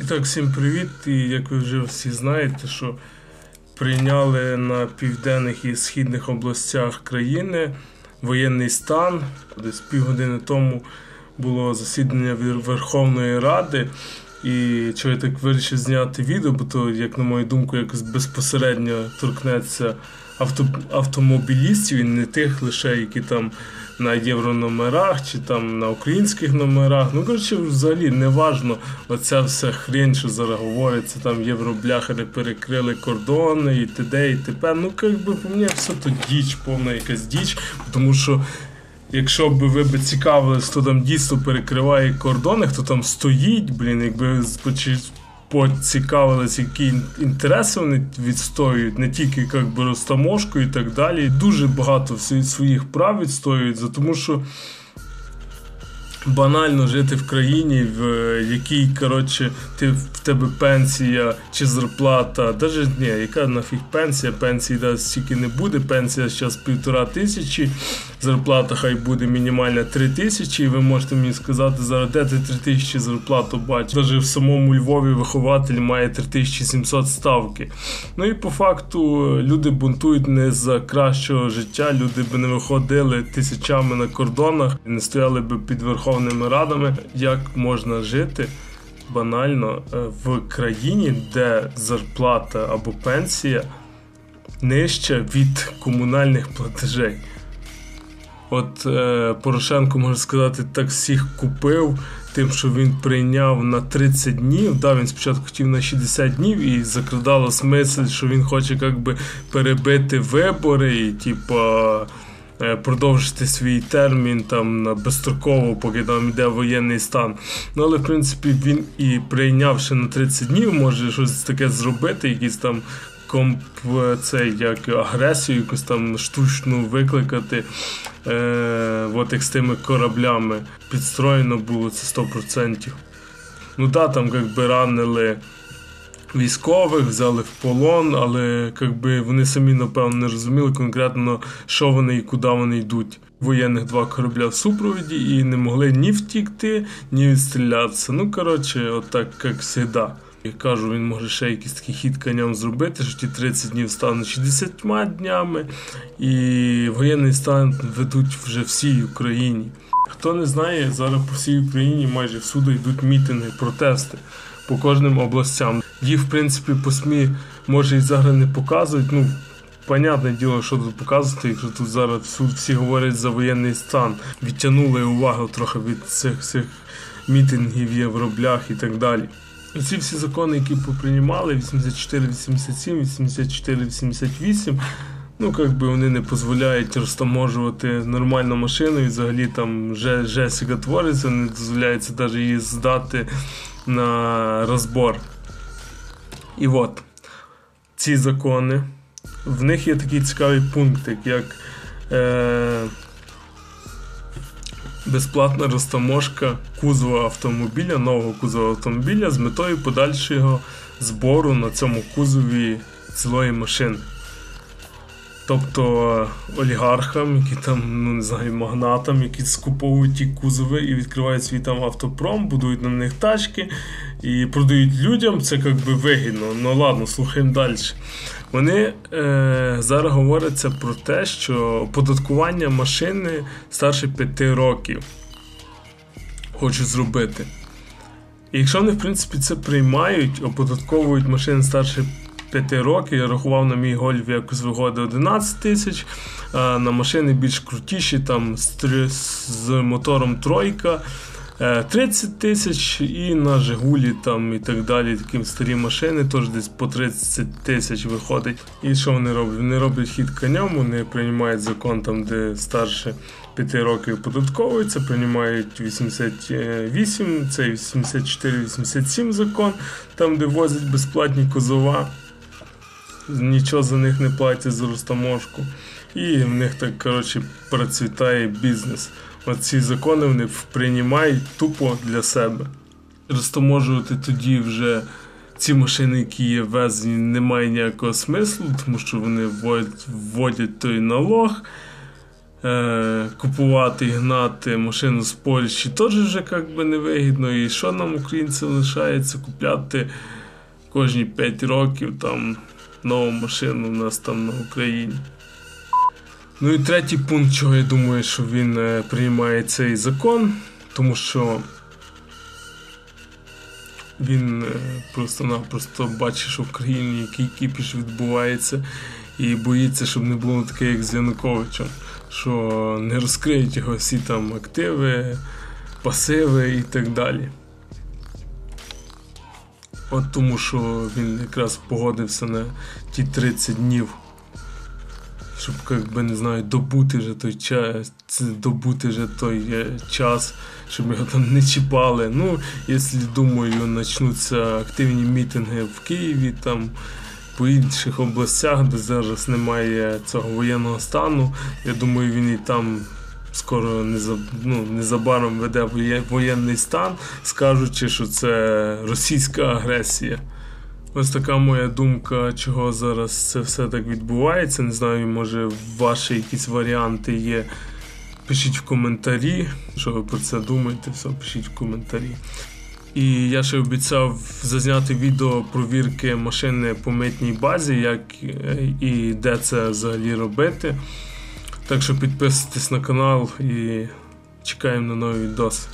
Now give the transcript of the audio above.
І так, всім привіт. І як ви вже всі знаєте, що прийняли на південних і східних областях країни воєнний стан. Десь півгодини тому було засідання Верховної Ради. І так вирішив зняти відео, бо то, як на мою думку, якось безпосередньо торкнеться авто, автомобілістів і не тих лише, які там на єврономерах чи там на українських номерах. Ну, коротше, взагалі не важно оця вся хрень, що зараз говориться, там євробляхери перекрили кордони і т.д. і т.п. Ну, як би по мені все то діч, повна якась діч, тому що. Якщо б ви б цікавились, хто там дійсно перекриває кордони, хто там стоїть, блін, якби поцікавились, які інтереси вони відстоюють, не тільки як би розтаможку і так далі. Дуже багато своїх прав відстоюють, за тому що банально жити в країні, в якій коротше, ти в тебе пенсія чи зарплата, навіть ні, яка нафіг пенсія, пенсії да, стільки не буде. Пенсія зараз півтора тисячі, зарплата хай буде мінімальна три тисячі. І ви можете мені сказати, зараз де ти три тисячі зарплату бачиш. Навіть в самому Львові вихователь має 3700 ставки. Ну і по факту люди бунтують не за кращого життя, люди би не виходили тисячами на кордонах, не стояли би під Верховними Радами. Як можна жити? банально е, в країні, де зарплата або пенсія нижча від комунальних платежей. От е, Порошенко, можна сказати, так всіх купив, тим, що він прийняв на 30 днів. Да, Він спочатку хотів на 60 днів і закрадало смисл, що він хоче як би, перебити вибори і, типу, Е, продовжити свій термін там на безстроково, поки там йде воєнний стан. Ну але в принципі він і прийнявши на 30 днів, може щось таке зробити, якісь там. Комп це як агресію, якусь там штучну викликати. Е, от як з тими кораблями підстроєно було це 100%. Ну да, там якби ранили військових, взяли в полон, але якби вони самі напевно не розуміли конкретно, що вони і куди вони йдуть. Воєнних два корабля в супроводі і не могли ні втікти, ні відстрілятися. Ну, коротше, отак, як завжди. Я кажу, він може ще якийсь такий хід коням зробити, що ті 30 днів стануть 60 днями, і воєнний стан ведуть вже всій Україні. Хто не знає, зараз по всій Україні майже всюди йдуть мітинги, протести по кожним областям. Їх, в принципі, по СМІ може і зараз не показують. Ну, понятне діло, що тут показувати, якщо тут зараз всі говорять за воєнний стан, відтягнули увагу трохи від цих цих мітингів, євроблях і так далі. Ці всі закони, які поприймали, 84, 87, 84, 88, ну якби вони не дозволяють розтаможувати нормальну машину і взагалі там жесіка твориться, не дозволяється навіть її здати на розбор. І от ці закони, в них є такий цікавий пункт, як е, безплатна розтаможка кузова автомобіля, нового кузова автомобіля з метою подальшого збору на цьому кузові цілої машини. Тобто олігархам, які там, ну не знаю, магнатам, які скуповують ті кузови і відкривають свій там автопром, будують на них тачки і продають людям, це як би вигідно. Ну ладно, слухаємо далі. Вони е, зараз говоряться про те, що оподаткування машини старше 5 років хочуть зробити. І якщо вони, в принципі, це приймають, оподатковують машини старше 5 років. Я рахував на мій гольф якось виходить 11 тисяч. На машини більш крутіші, там з мотором тройка. 30 е, тисяч і на Жигулі там і так далі. Такі старі машини, теж десь по 30 тисяч виходить. І що вони роблять? Вони роблять хід коням, вони приймають закон, там, де старше 5 років податковується, приймають 88, це 84-87 закон, там де возять безплатні козова нічого за них не платять за розтаможку. І в них так коротше, процвітає бізнес. Оці закони вони приймають тупо для себе. Розтаможувати тоді вже ці машини, які є ввезені, немає ніякого смислу, тому що вони вводять, той налог. е, купувати гнати машину з Польщі теж вже як би невигідно. І що нам, українцям, лишається купляти кожні 5 років там нову машину у нас там на Україні. Ну і третій пункт, чого я думаю, що він е, приймає цей закон, тому що він е, просто-напросто бачить, що в країні який кіпіш відбувається, і боїться, щоб не було таке, як з Януковичем, що не розкриють його всі там активи, пасиви і так далі. От тому, що він якраз погодився на ті 30 днів, щоб, як би, не знаю, добути вже той час, добути вже той е, час, щоб його там не чіпали. Ну, якщо, думаю, почнуться активні мітинги в Києві, там по інших областях, де зараз немає цього воєнного стану, я думаю, він і там. Скоро ну, незабаром веде воє- воєнний стан, скажучи, що це російська агресія. Ось така моя думка, чого зараз це все так відбувається. Не знаю, може, ваші якісь варіанти є. Пишіть в коментарі, що ви про це думаєте, все пишіть в коментарі. І я ще обіцяв зазняти відео провірки машини по митній базі, як е, і де це взагалі робити. Так що підписуйтесь на канал і чекаємо на нові відоси.